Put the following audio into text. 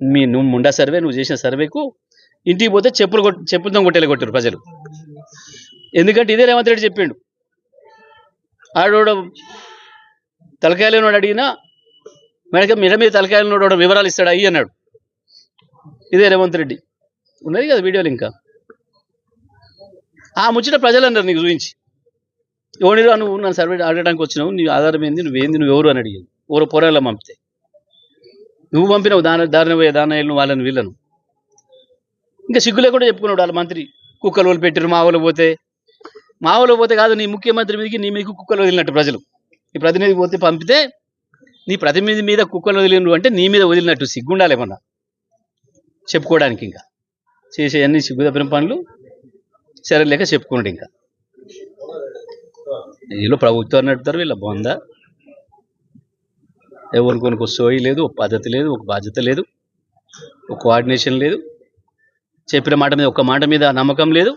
మీ నువ్వు ముండా సర్వే నువ్వు చేసిన సర్వేకు ఇంటికి పోతే చెప్పులు కొట్ చెప్పులతో కొట్టేలా కొట్టారు ప్రజలు. ఎందుకంటే ఇదే రేవంత్ రెడ్డి చెప్పిండు. ఆడోడు తలకాయలు అడిగినా మెడక మీద మీద తలకాయలు వివరాలు ఇస్తాడు అయ్యి అన్నాడు. ఇదే రేవంత్ రెడ్డి. ఉన్నది కదా వీడియోలు ఇంకా. ఆ ముచ్చట ప్రజలు అన్నారు నీకు చూపించి. ఎవరిరా నువ్వు నన్ను సర్వే అడగడానికి వచ్చినావు నీ ఆధారం ఏంది నువ్వేంది నువ్వు ఎవరు అని అడిగింది. ఎవరు పొరాల్లో పంపితే. నువ్వు పంపినవు దాని దారిన పోయే దాని వాళ్ళని వీళ్ళను. ఇంకా సిగ్గు లేకుండా చెప్పుకున్నాడు వాళ్ళ మంత్రి. కుక్కలు వాళ్ళు పెట్టారు మా వాళ్ళు పోతే. మా వాళ్ళు పోతే కాదు నీ ముఖ్యమంత్రి మీదకి నీ మీకు కుక్కలు వదిలినట్టు ప్రజలు. నీ ప్రతినిధి పోతే పంపితే నీ ప్రతినిధి మీద కుక్కలు వదిలినరు అంటే నీ మీద వదిలినట్టు సిగ్గుండాలి ఏమన్నా? చెప్పుకోవడానికి ఇంకా. చేసే అన్ని సిగ్గు తప్పిన పనులు సరే లేక చెప్పుకున్నాడు ఇంకా. వీళ్ళు ప్రభుత్వం నడుపుతారు వీళ్ళ బాగుందా ఎవరికి కొనుక్కో సోయి లేదు ఒక పద్ధతి లేదు ఒక బాధ్యత లేదు ఒక కోఆర్డినేషన్ లేదు. చెప్పిన మాట మీద ఒక మాట మీద నమ్మకం లేదు.